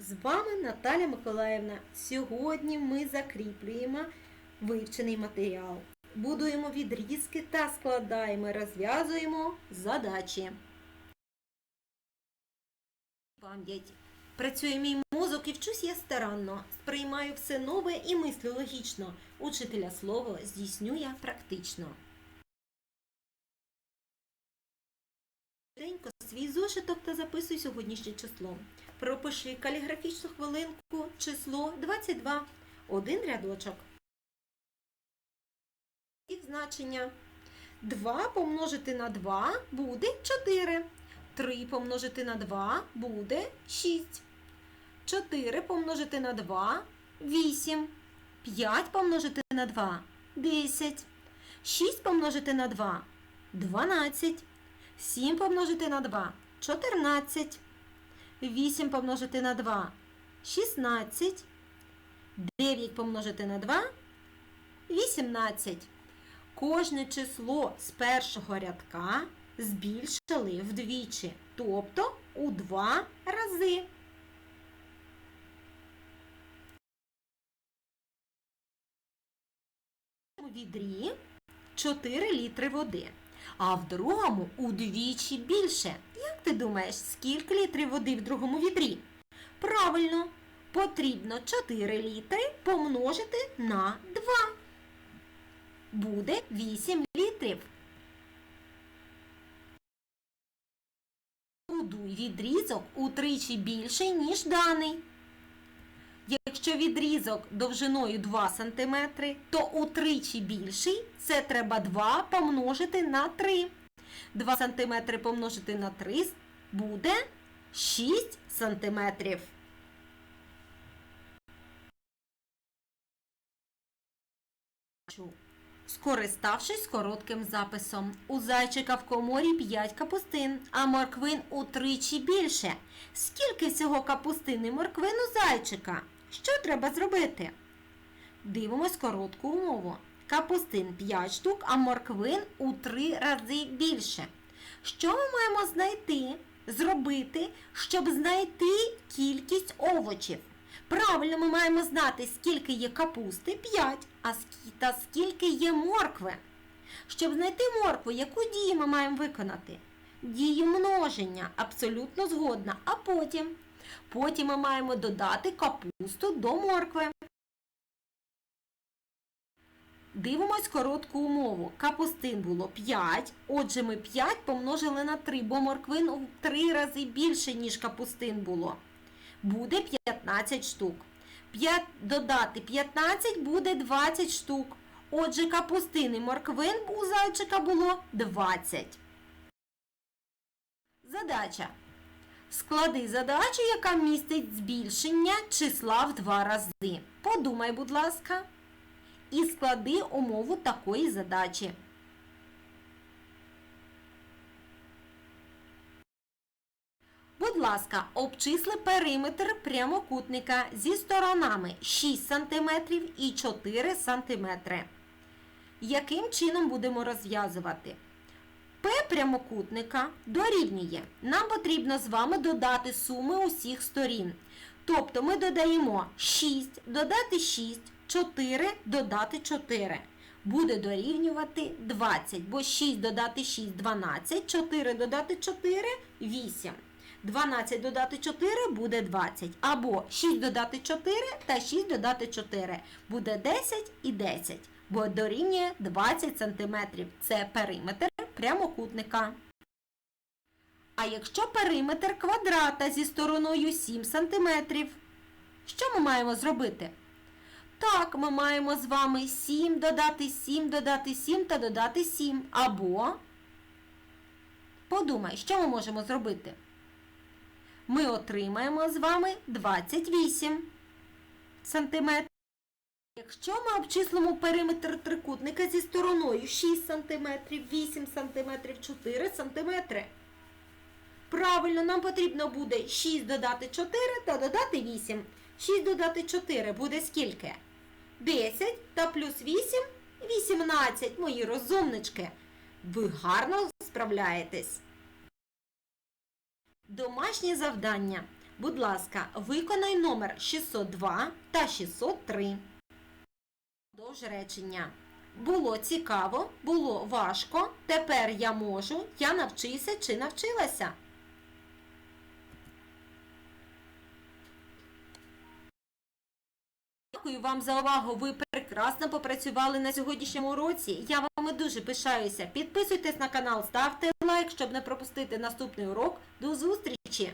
З вами Наталя Миколаївна. Сьогодні ми закріплюємо вивчений матеріал. Будуємо відрізки та складаємо, розв'язуємо задачі. Пам'ять. Працює мій мозок і вчусь я старанно. Сприймаю все нове і мислю логічно. Учителя слово здійснює практично. Свій зошиток та записуй сьогоднішнє число. Пропиши каліграфічну хвилинку число 22. Один рядочок. Їх значення. 2 помножити на 2 буде 4. 3 помножити на 2 буде 6. 4 помножити на 2 8. 5 помножити на 2 10. 6 помножити на 2 12. 7 помножити на 2 14. 8 помножити на 2 16. 9 помножити на 2 18. Кожне число з першого рядка збільшили вдвічі, тобто у два рази. У відрі 4 літри води, а в другому удвічі більше. Як ти думаєш, скільки літрів води в другому відрі? Правильно, потрібно 4 літри помножити на 2. Буде 8 літрів. Будуй відрізок утричі більший, ніж даний. Якщо відрізок довжиною 2 см, то утричі більший це треба 2 помножити на 3. 2 см помножити на 3 буде 6 см. Скориставшись коротким записом, у зайчика в коморі 5 капустин, а морквин утричі більше. Скільки всього капустин і морквин у зайчика? Що треба зробити? Дивимось коротку умову. Капустин 5 штук, а морквин у 3 рази більше. Що ми маємо знайти, зробити, щоб знайти кількість овочів? Правильно, ми маємо знати, скільки є капусти 5, а та скільки є моркви. Щоб знайти моркву, яку дію ми маємо виконати? Дію множення, абсолютно згодна. А потім? Потім ми маємо додати капусту до моркви. Дивимось коротку умову. Капустин було 5, отже ми 5 помножили на 3, бо морквин у 3 рази більше, ніж капустин було. Буде 15 штук. 5 додати 15 буде 20 штук. Отже, капустин і морквин у зайчика було 20. Задача. Склади задачу, яка містить збільшення числа в два рази. Подумай, будь ласка, і склади умову такої задачі. Будь ласка, обчисли периметр прямокутника зі сторонами 6 см і 4 см. Яким чином будемо розв'язувати? П прямокутника дорівнює. Нам потрібно з вами додати суми усіх сторін. Тобто ми додаємо 6, додати 6, 4, додати 4. Буде дорівнювати 20, бо 6 додати 6 12, 4 додати 4 8. 12 додати 4 буде 20. Або 6 додати 4 та 6 додати 4 буде 10 і 10, бо дорівнює 20 см. Це периметр прямокутника. А якщо периметр квадрата зі стороною 7 см, що ми маємо зробити? Так, ми маємо з вами 7 додати 7, додати 7 та додати 7. Або подумай, що ми можемо зробити? Ми отримаємо з вами 28 сантиметрів. Якщо ми обчислимо периметр трикутника зі стороною 6 см, 8 см, 4 см. Правильно, нам потрібно буде 6 додати 4 та додати 8. 6 додати 4 буде скільки? 10 та плюс 8 18, мої розумнички. Ви гарно справляєтесь. Домашнє завдання. Будь ласка, виконай номер 602 та 603. Продовж речення. Було цікаво, було важко, тепер я можу, я навчився чи навчилася. Дякую вам за увагу. Ви прекрасно попрацювали на сьогоднішньому уроці. Я вами дуже пишаюся. Підписуйтесь на канал, ставте лайк, щоб не пропустити наступний урок. До зустрічі!